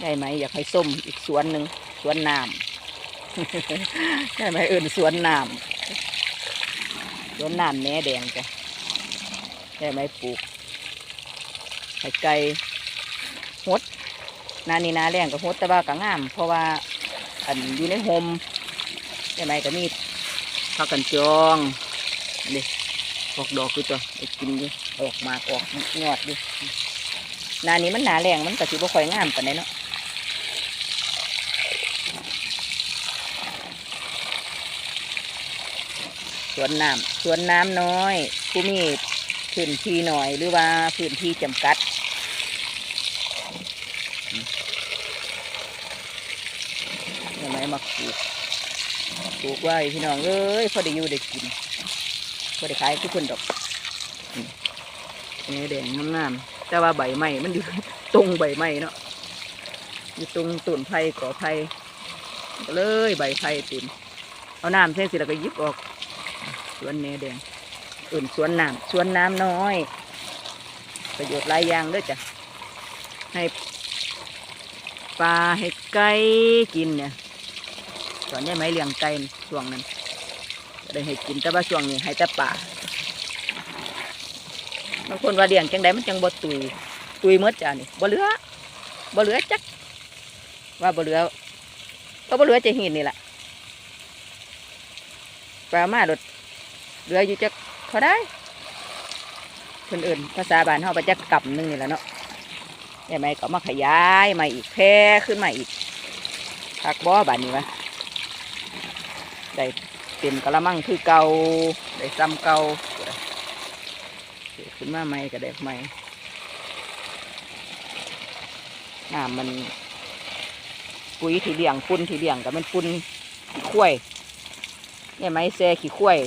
ได้ไหมอยากให้ส้มอีกสวนหนึ่งสวนน้ำได้ไหมเอื่นสวนน้ำสวนน้ำแหนแดงจ้ะได้ไหมปลูกไข่ไก่หดนานี่นาแรงกับหดแต่ว่าก็งาม เพราะว่าอันอยู่ในโฮมได้ไหมก็มีผักกันจองนี่ออกดอกคือตัวไอ้กินอยู่ออกมากออกยอดอยู่หนานี้มันหนาแรงมันก็สิบ่ค่อยงามปานใดเนาะ สวนน้ำสวนน้ำน้อยผู้มีพื้นที่หน่อยหรือว่าพื้นที่จำกัดทำไมมาปลูกปลูกไว้พี่น้องเอ้ยพอได้อยู่ได้กินพอได้ขายทุกคนดอกนี่แดงงามๆแต่ว่าใบไม้มันอยู่ตรงใบไม้เนาะอยู่ตรงต้นไผ่ก่อไผ่เลยใบไผ่ต็มเอาน้ำเส้นสิแล้วก็ยิบออก สวนแหนแดงอื่นสวนน้ำสวนน้ำน้อย ประโยชน์หลายอย่างด้วยจ้ะให้ปลาให้ไก่กินเนี่ยสอนได้ไหมเลี้ยงไก่ช่วงนั้นได้ให้กินแต่ว่าช่วงนี้ให้แต่ป่าบางคนว่าเลี้ยงจังใดมันจังบ่ตุยตุยหมดจ้ะนี่บ่เหลือบ่เหลือจัก ว่าบ่เหลือก็บ่เหลือจะหินนี่แหละปลามาโดด เหลืออยู่จักเท่าได้คนอื่นภาษาบ้านเขาไปจักกำหนึงนี่แหละเนาะยังไงก็มาขยายมาอีกแพร่ขึ้นมาอีกผักบ่อบ้านนี้วะได้เต็มกระมังคือเกาได้ซ้ำเกาขึ้นมาใหม่ก็ได้ใหม่น้ำมันปุ๋ยที่เลี้ยงปุ่นที่เลี้ยงกับมันปุ่นขี้ข้วยเนี่ยไหมแซ่ขี้ข้วย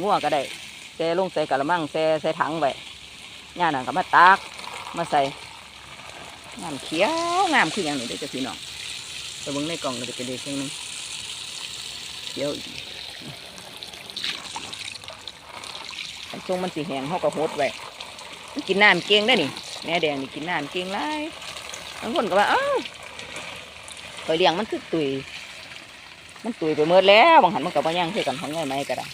งัวก็ได้แซ่ลงใส่กะละมังแซ่ใส่ถังไว้ย่านั่นก็มาตากมาใส่งามเขียวงามคืออย่างนี้เด้จ้ะพี่น้องแต่เบิ่งในกล่องก็จะเป็นเด็กนึงเขียวอีกอันทรงมันสีแหงเขาก็หดไว้กินน้ำเก่งได้นี่แม่แดงนี่กินน้ำเก่งไรบางคนก็ว่าเอ้าคอยเลี้ยงมันคือตุยมันตุยไปเมื่อแล้วบางหันมันกับว่ายังคือกันของง่ายไหมก็ได้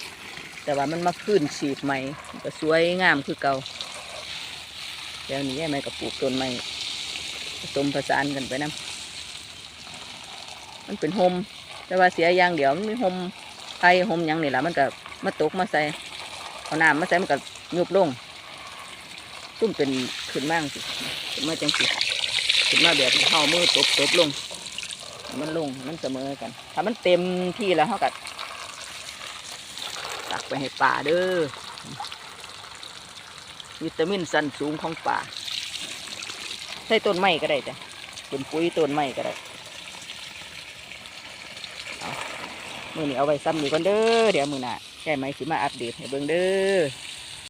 แต่ว่ามันมาขึ้นสีบใหม่ก็สวยงามคือเก่าแล้วนี้แม่ก็ปลูกต้นใหม่ผสมผสานกันไปนะมันเป็นโฮมแต่ว่าเสียอย่างเดียวมันมีโฮมไทยโฮมยังนี่แหละมันก็มาตกมาใส่เอาน้ำมาใส่มันก็ยุบลงตุ้มเป็นขึ้นมากสิขึ้นมาจังสิขึ้นมาแบบเท้ามือตบตบลง มันลงมันเสมอกัน ถ้ามันเต็มที่แล้วเขากัด ไปให้ป่าเด้อวิตามินสันสูงของป่าใส่ต้นไม้ก็ได้จ้ะเป็นปุ๋ยต้นไม้ก็ได้เมือนี้เอาไว้ซ้ำนี่ก่อนเด้อเดี๋ยวมือหน้าแก้ไหมสิมาอัปเดตให้เบิ่งเด้อ